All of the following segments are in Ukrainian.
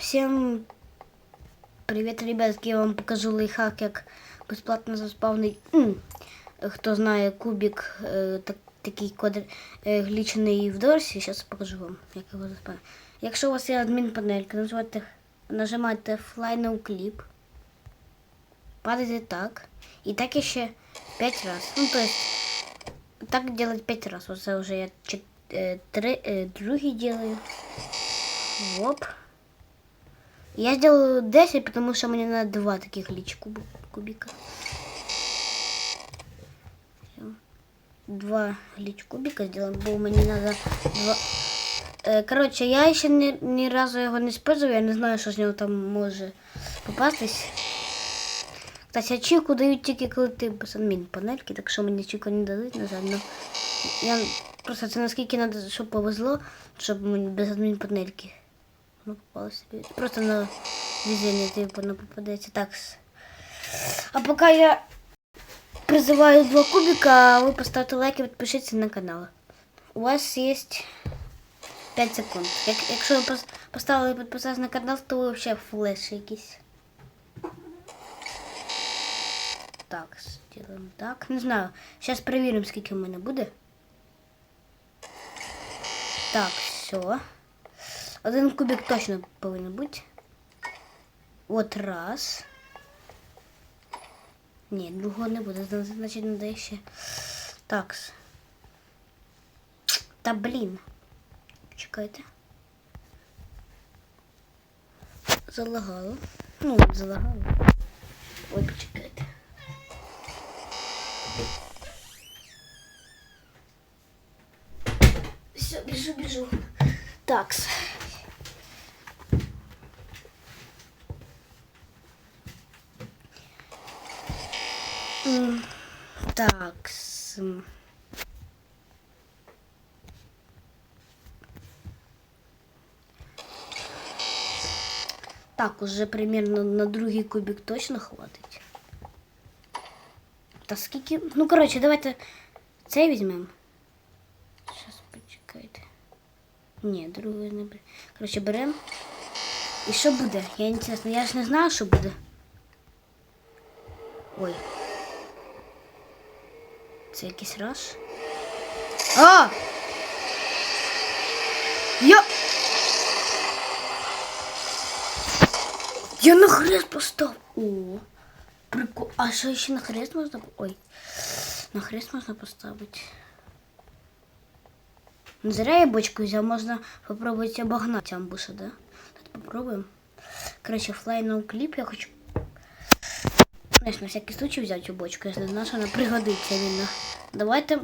Всем привет, ребятки! Я вам покажу лайфхак, як безплатно заспавний. м, Хто знає кубик, е, так, такий квадр... е, глічений в дорсі. Зараз покажу вам, як його заспавнити. Якщо у вас є адмінпанелька, нажимайте, нажимайте Fly No Clip. Падайте так. І так ще 5 раз. Ну, то есть, так делать 5 раз. Оце вже я чет... е, три, е, другий делаю. Оп. Я сделаю 10, потому что мне надо два таких лич куб- кубика. Всё. Два лич кубика сделаем, бо мені надо два. Е, Короче, я ще ні, ні разу його не использую, я не знаю, що з нього там може попастись. Кстати, ачівку дають тільки коли без адмін панельки, так що мені ачівку не дадуть назад. Ну, я просто це наскільки надо, щоб повезло, щоб мені без адмін панельки. Ну, попало собі. Просто на везение типу не попадеться. Так. А поки я призываю два кубика, ви поставте лайк і підпишіться на канал. У вас є 5 секунд. Як, якщо ви пос- поставили підписатися на канал, то ви взагалі флеш якийсь. Так, зробимо так. Не знаю. Зараз перевіримо, скільки в мене буде. Так, все. Один кубик точно повинен бути. От раз. Ні, другого не буде, зна- значить надо ще. Так. Та блін. Чекайте. Залагало. Ну, залагало. Ой, почекайте. Все, біжу, біжу. Такс. М, Такс. Так, уже примерно на другий кубик точно хватить. Та скільки. Ну, коротше, давайте цей візьмемо. Зараз почекайте. Ні, другий не беремо. Коротше, беремо. І що буде? Я інтересно, я ж не знаю, що буде. Ой. Це якийсь раш. А! Я. Я на хрест постав. О. Прикол. А що ще на хрест можна? Ой. На хрест можна поставити. Не зря я бочку взял, можно попробовать обогнать амбуша, да? Давайте попробуем. Короче, флайнул клип я хочу... Знаешь, на всякий случай взять цю бочку, я не знаю, що вона пригодиться вільно. Давайте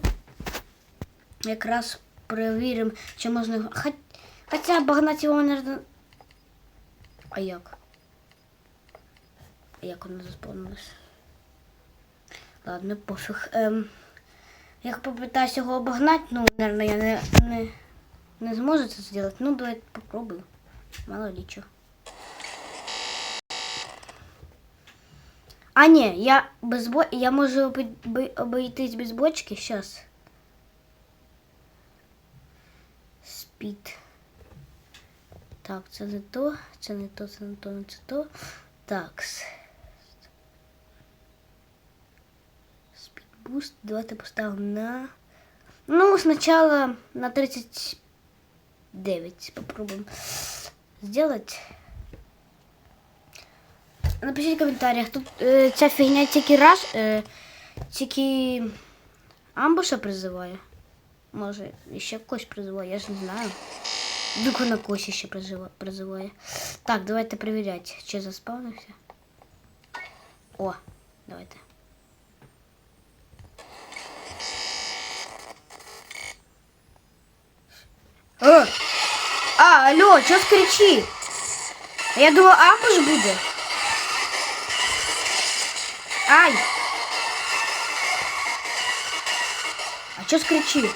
якраз перевіримо, чи можна його... Хот... Хоча обогнати його, наверное... А як? А як воно заспавнилось? Ладно, пофіг. Ем... Я попытаюсь його обогнати, ну, наверное, я не, не, не зможу це зробити. Ну, давай попробую. Мало ли чого. А, ні, я без бо... я можу оби- би- обійтись без бочки. Щас. Спід. Так, це не то, це не то, це не то, не це то. Так. Спідбуст. Давайте поставимо на. Ну, сначала на 39 попробуем сделать. Напишіть в коментарях, тут е, ця фігня тільки раз, е, тільки амбуша призиває. Може, ще когось призиває, я ж не знаю. Вдруг вона когось ще призива- призиває. Так, давайте перевіряти, чи заспавнився. О, давайте. Э! А, алло, что скричи? Я думал, амбуш будет. Ай! А что скричи?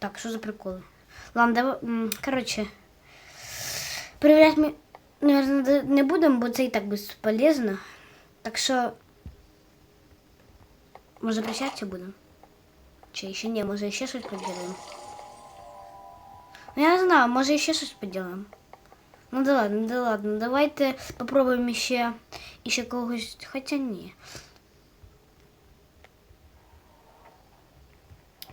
Так, что за приколы? Ладно, давай, м, короче, проверять мы, наверное, не будем, бо це і так бесполезно. Так що Може прощатися будемо? Чи ще ні, може ще щось поділимо. Ну я не знаю, може ще щось поділимо. Ну да ладно, да ладно, давайте попробуємо ще, ще когось. Хоча ні.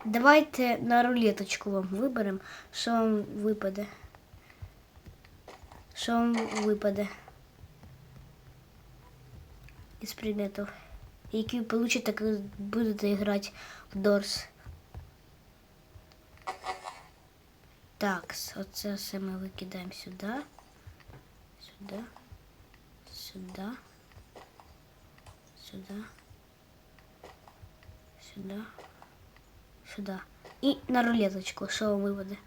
Давайте на рулеточку вам виберемо, що вам випаде. Що вам випаде із предметів, які ви получите, коли будете грати в Дорс. Так, оце все ми викидаємо сюди. Сюди. Сюди. Сюди. Сюди. Сюди. І на рулеточку, що вам випаде.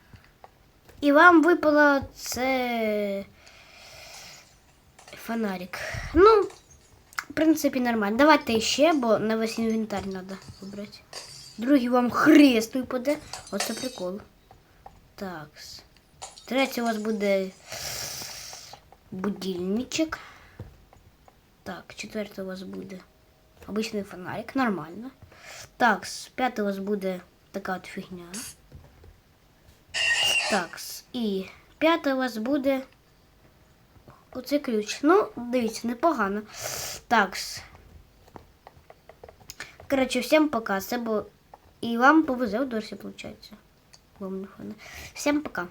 І вам випало це фонарик. Ну, в принципі, нормально. Давайте ще, бо на весь інвентар треба вибрати. Другий вам хрест випаде. Оце прикол. Так. Третій у вас буде будильничок. Так, четвертий у вас буде обичний фонарик, нормально. Так, п'ятий у вас буде така от фігня. Так, і п'ятий у вас буде оцей ключ. Ну, дивіться, непогано. Так. Коротше, всім пока. Це було... І вам повезе в дорсі, виходить. Вам Всем пока.